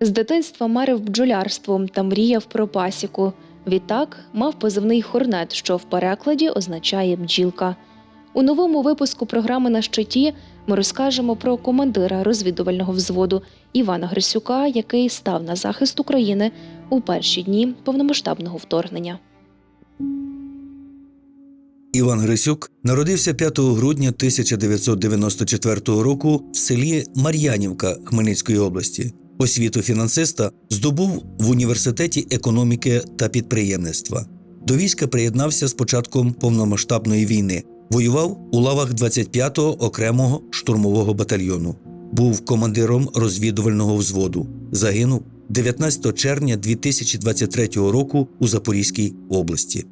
З дитинства марив бджолярством та мріяв про пасіку. Відтак мав позивний хорнет, що в перекладі означає бджілка. У новому випуску програми на щиті ми розкажемо про командира розвідувального взводу Івана Грисюка, який став на захист України у перші дні повномасштабного вторгнення. Іван Грисюк народився 5 грудня 1994 року в селі Мар'янівка Хмельницької області. Освіту фінансиста здобув в університеті економіки та підприємництва. До війська приєднався з початком повномасштабної війни. Воював у лавах 25-го окремого штурмового батальйону. Був командиром розвідувального взводу. Загинув 19 червня 2023 року у Запорізькій області.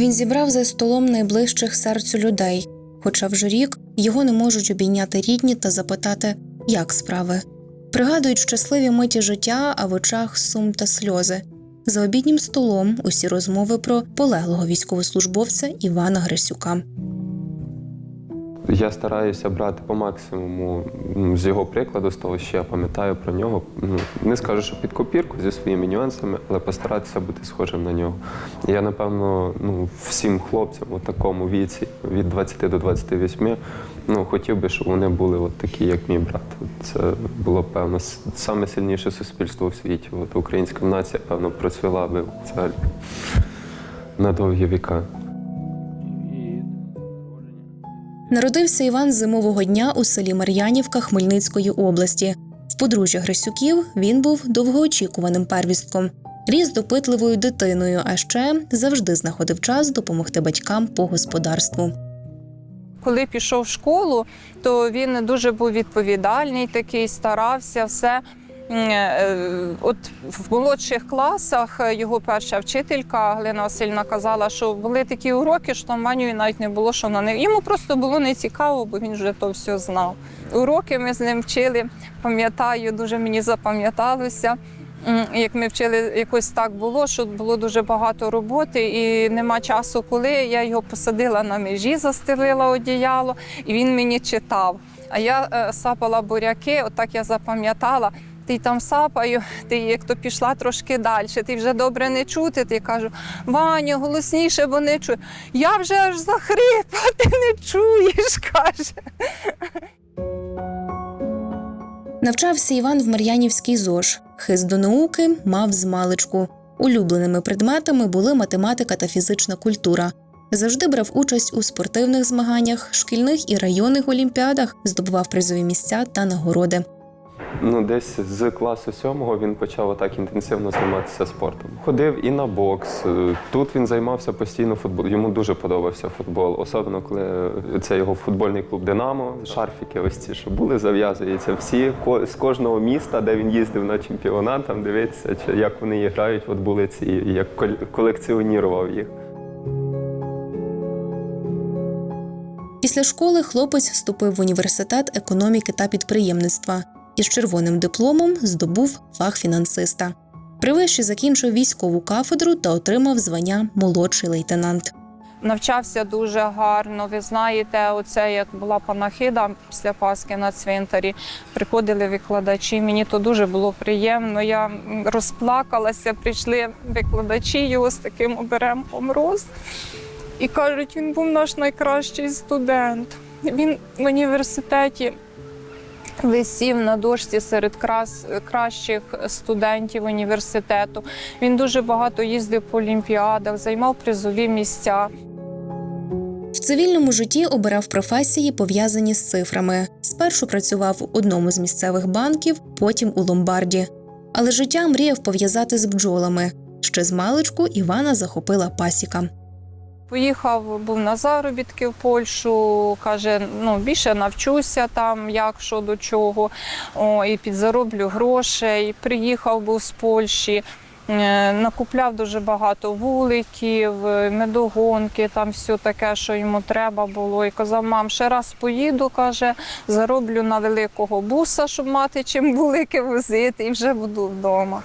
Він зібрав за столом найближчих серцю людей, хоча вже рік його не можуть обійняти рідні та запитати, як справи. Пригадують щасливі миті життя, а в очах сум та сльози. За обіднім столом усі розмови про полеглого військовослужбовця Івана Грисюка. Я стараюся брати по максимуму з його прикладу, з того, що я пам'ятаю про нього. Ну, Не скажу, що під копірку зі своїми нюансами, але постаратися бути схожим на нього. Я, напевно, ну, всім хлопцям у такому віці, від 20 до 28, ну, хотів би, щоб вони були от такі, як мій брат. Це було, певно, саме сильніше суспільство у світі. От українська нація, певно, процвіла би взагалі на довгі віка. Народився Іван зимового дня у селі Мар'янівка Хмельницької області. В подружжя Грисюків він був довгоочікуваним первістком. Ріс допитливою дитиною, а ще завжди знаходив час допомогти батькам по господарству. Коли пішов в школу, то він дуже був відповідальний, такий старався все. Е, От в молодших класах його перша вчителька Галина Васильівна казала, що були такі уроки, що Ваню навіть не було, що на них. Йому просто було не цікаво, бо він вже то все знав. Уроки ми з ним вчили, пам'ятаю, дуже мені запам'яталося. Як ми вчили, якось так було, що було дуже багато роботи і нема часу, коли я його посадила на межі, застелила одіяло, і він мені читав. А я е, сапала буряки, отак я запам'ятала. Ти там сапаю, ти як то пішла трошки далі, ти вже добре не чути. Ти кажу, Ваня, голосніше, бо не чую. Я вже аж захрипла, ти не чуєш, каже. Навчався Іван в Мар'янівській ЗОЖ. Хист до науки мав з маличку. Улюбленими предметами були математика та фізична культура. Завжди брав участь у спортивних змаганнях, шкільних і районних олімпіадах, здобував призові місця та нагороди. Ну, десь з класу сьомого він почав отак інтенсивно займатися спортом. Ходив і на бокс. Тут він займався постійно футболом. Йому дуже подобався футбол, особливо коли це його футбольний клуб Динамо. Шарфіки, ось ці, що були, зав'язуються всі з кожного міста, де він їздив на чемпіонат, там дивиться, як вони грають. От були ці, як кол- колекціонірував їх. Після школи хлопець вступив в університет економіки та підприємництва і з червоним дипломом здобув фах фінансиста. При закінчив військову кафедру та отримав звання молодший лейтенант. Навчався дуже гарно. Ви знаєте, оце як була панахида після Пасхи на цвинтарі. Приходили викладачі. Мені то дуже було приємно. Я розплакалася. Прийшли викладачі його з таким оберемком роз. І кажуть, він був наш найкращий студент. Він в університеті висів на дошці серед кращих студентів університету. Він дуже багато їздив по олімпіадах, займав призові місця. В цивільному житті обирав професії, пов'язані з цифрами. Спершу працював у одному з місцевих банків, потім у ломбарді. Але життя мріяв пов'язати з бджолами. Ще з маличку Івана захопила пасіка. Поїхав, був на заробітки в Польщу. Каже, ну більше навчуся там, як що до чого. О, і підзароблю грошей. Приїхав був з Польщі. е, Накупляв дуже багато вуликів, е, медогонки, там все таке, що йому треба було. І казав, мам, ще раз поїду, каже, зароблю на великого буса, щоб мати чим вулики возити, і вже буду вдома.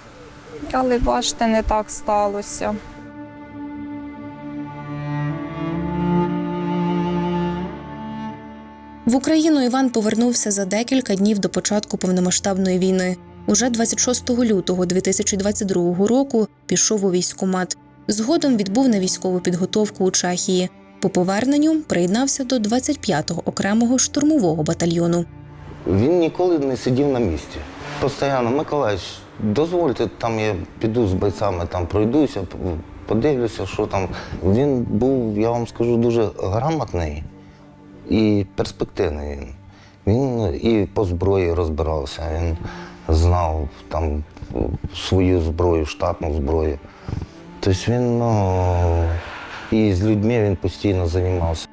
Але бачите, не так сталося. В Україну Іван повернувся за декілька днів до початку повномасштабної війни. Уже 26 лютого 2022 року пішов у військкомат. Згодом відбув на військову підготовку у Чехії. По поверненню приєднався до 25-го окремого штурмового батальйону. Він ніколи не сидів на місці. Постоянно, Миколаївич, дозвольте, там я піду з бойцями, там пройдуся, подивлюся, що там. Він був, я вам скажу, дуже грамотний і перспективний він. Він і по зброї розбирався, він знав там свою зброю, штатну зброю. Тобто він ну, і з людьми він постійно займався.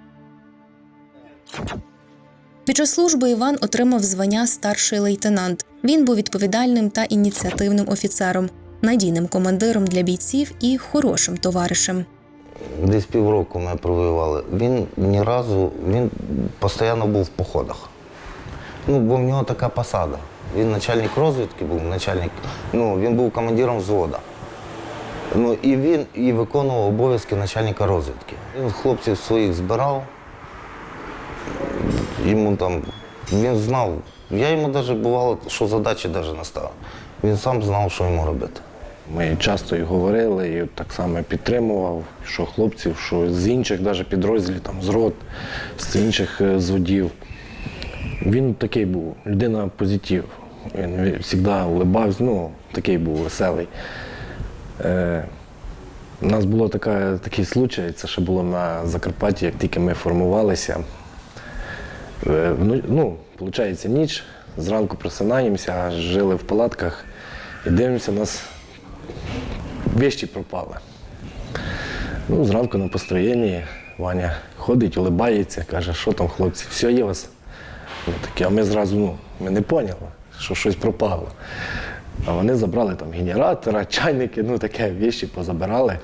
Під час служби Іван отримав звання старший лейтенант. Він був відповідальним та ініціативним офіцером, надійним командиром для бійців і хорошим товаришем. Десь півроку ми провоювали. Він ні разу, він постійно був в походах. Ну, бо в нього така посада. Він начальник розвідки був, начальник, ну, він був командиром взвода. Ну, і він і виконував обов'язки начальника розвідки. Він хлопців своїх збирав. Йому там, він знав, я йому навіть бувало, що задачі навіть не. Він сам знав, що йому робити. Ми часто і говорили, і так само підтримував, що хлопців, що з інших навіть підрозділів, там, з рот, з інших е, зводів. Він такий був, людина позитив. Він завжди улибався, ну, такий був веселий. Е, у нас така, такий случай, це ще було на Закарпатті, як тільки ми формувалися. Е, ну, ну, виходить, ніч, зранку просинаємося, жили в палатках і дивимося, у нас вещі пропали. Ну, зранку на построєнні Ваня ходить, улибається, каже, що там, хлопці, все є у вас. Ми такі, а ми зразу ну, ми не поняли, що щось пропало. А вони забрали там генератора, чайники, ну таке вещі позабирали.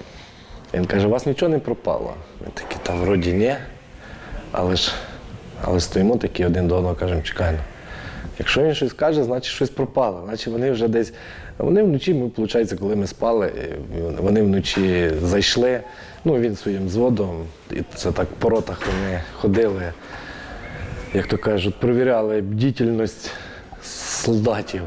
Він каже, у вас нічого не пропало. Ми такі, та вроді ні. Але ж, але стоїмо такі один до одного, кажемо, чекаємо. Якщо він щось каже, значить щось пропало. Значить вони вже десь. Вони вночі, ми, виходить, коли ми спали, вони вночі зайшли. Ну, він своїм зводом, і це так по ротах вони ходили, як то кажуть, провіряли бдітельність солдатів.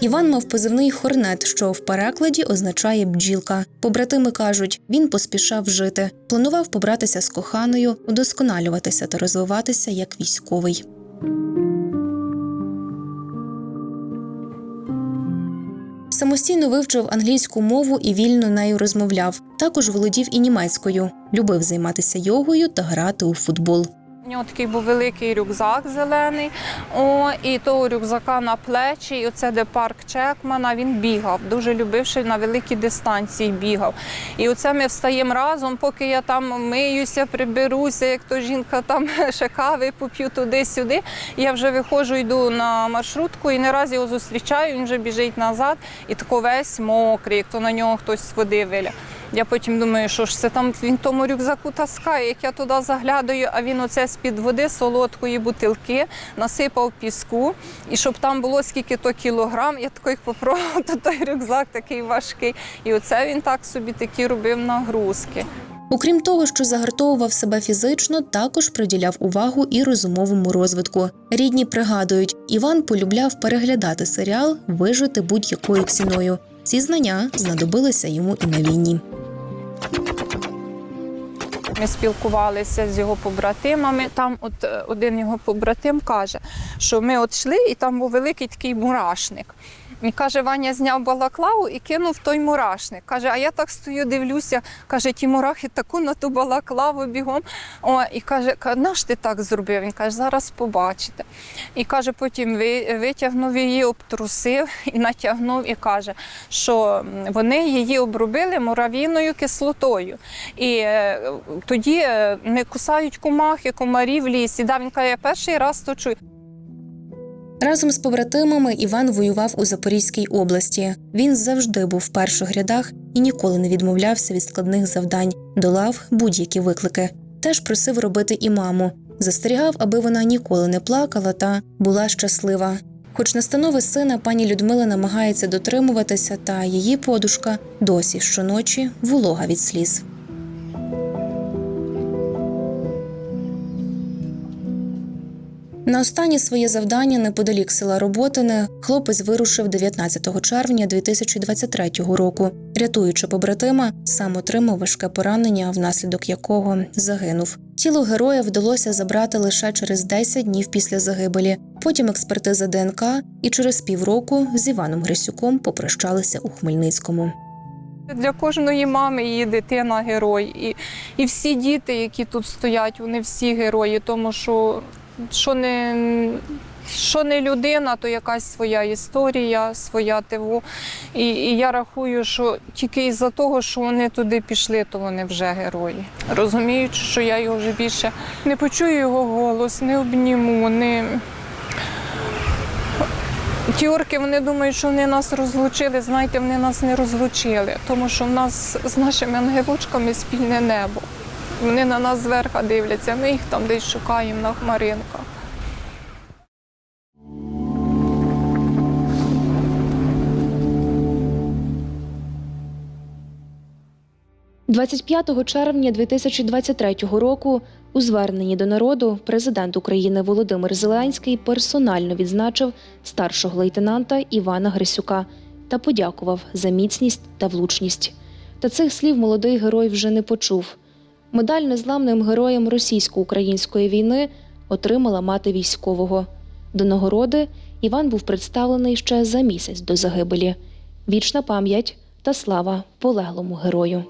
Іван мав позивний хорнет, що в перекладі означає бджілка. Побратими кажуть, він поспішав жити, планував побратися з коханою, удосконалюватися та розвиватися як військовий. Самостійно вивчив англійську мову і вільно нею розмовляв. Також володів і німецькою, любив займатися йогою та грати у футбол. У нього такий був великий рюкзак зелений, о, і того рюкзака на плечі, і оце де парк Чекмана, він бігав, дуже любив, що на великій дистанції бігав. І оце ми встаємо разом, поки я там миюся, приберуся, як то жінка там ще кави поп'ю туди-сюди. Я вже виходжу, йду на маршрутку і не раз його зустрічаю, він вже біжить назад, і тако весь мокрий, як то на нього хтось з води виля. Я потім думаю, що ж це там він тому рюкзаку таскає. Як я туди заглядаю, а він оце з-під води солодкої бутилки насипав піску. І щоб там було скільки то кілограм, я такий попробував, то той рюкзак такий важкий. І оце він так собі такі робив нагрузки. Окрім того, що загартовував себе фізично, також приділяв увагу і розумовому розвитку. Рідні пригадують, Іван полюбляв переглядати серіал Вижити будь-якою ціною. Ці знання знадобилися йому і на війні. Ми спілкувалися з його побратимами. Там, от е, один його побратим каже, що ми от йшли, і там був великий такий мурашник. І каже, Ваня зняв балаклаву і кинув той мурашник. Каже, а я так стою, дивлюся, каже, ті мурахи таку на ту балаклаву бігом. О, і каже, «Ка- наш ти так зробив? Він каже, зараз побачите. І каже, потім витягнув її, обтрусив і натягнув, і каже, що вони її обробили муравійною кислотою. І е, тоді е, не кусають комахи, комарі в лісі. Да, він каже, я перший раз то чую. Разом з побратимами Іван воював у Запорізькій області. Він завжди був в перших рядах і ніколи не відмовлявся від складних завдань, долав будь-які виклики. Теж просив робити і маму. Застерігав, аби вона ніколи не плакала та була щаслива. Хоч настанови сина пані Людмила намагається дотримуватися, та її подушка досі щоночі волога від сліз. На останнє своє завдання неподалік села Роботине хлопець вирушив 19 червня 2023 року. Рятуючи побратима, сам отримав важке поранення, внаслідок якого загинув. Тіло героя вдалося забрати лише через 10 днів після загибелі. Потім експертиза ДНК, і через півроку з Іваном Грисюком попрощалися у Хмельницькому. Для кожної мами її дитина герой. І, і всі діти, які тут стоять, вони всі герої, тому що, що, не, що не людина, то якась своя історія, своя ТВО. І, і я рахую, що тільки із-за того, що вони туди пішли, то вони вже герої. Розуміють, що я його вже більше не почую його голос, не обніму, не. Ті орки вони думають, що вони нас розлучили. Знаєте, вони нас не розлучили, тому що в нас з нашими ангелочками спільне небо. Вони на нас зверху дивляться, ми їх там десь шукаємо на хмаринках. 25 червня 2023 року у зверненні до народу президент України Володимир Зеленський персонально відзначив старшого лейтенанта Івана Грисюка та подякував за міцність та влучність. Та цих слів молодий герой вже не почув. Медаль незламним героям російсько-української війни отримала мати військового. До нагороди Іван був представлений ще за місяць до загибелі. Вічна пам'ять та слава полеглому герою.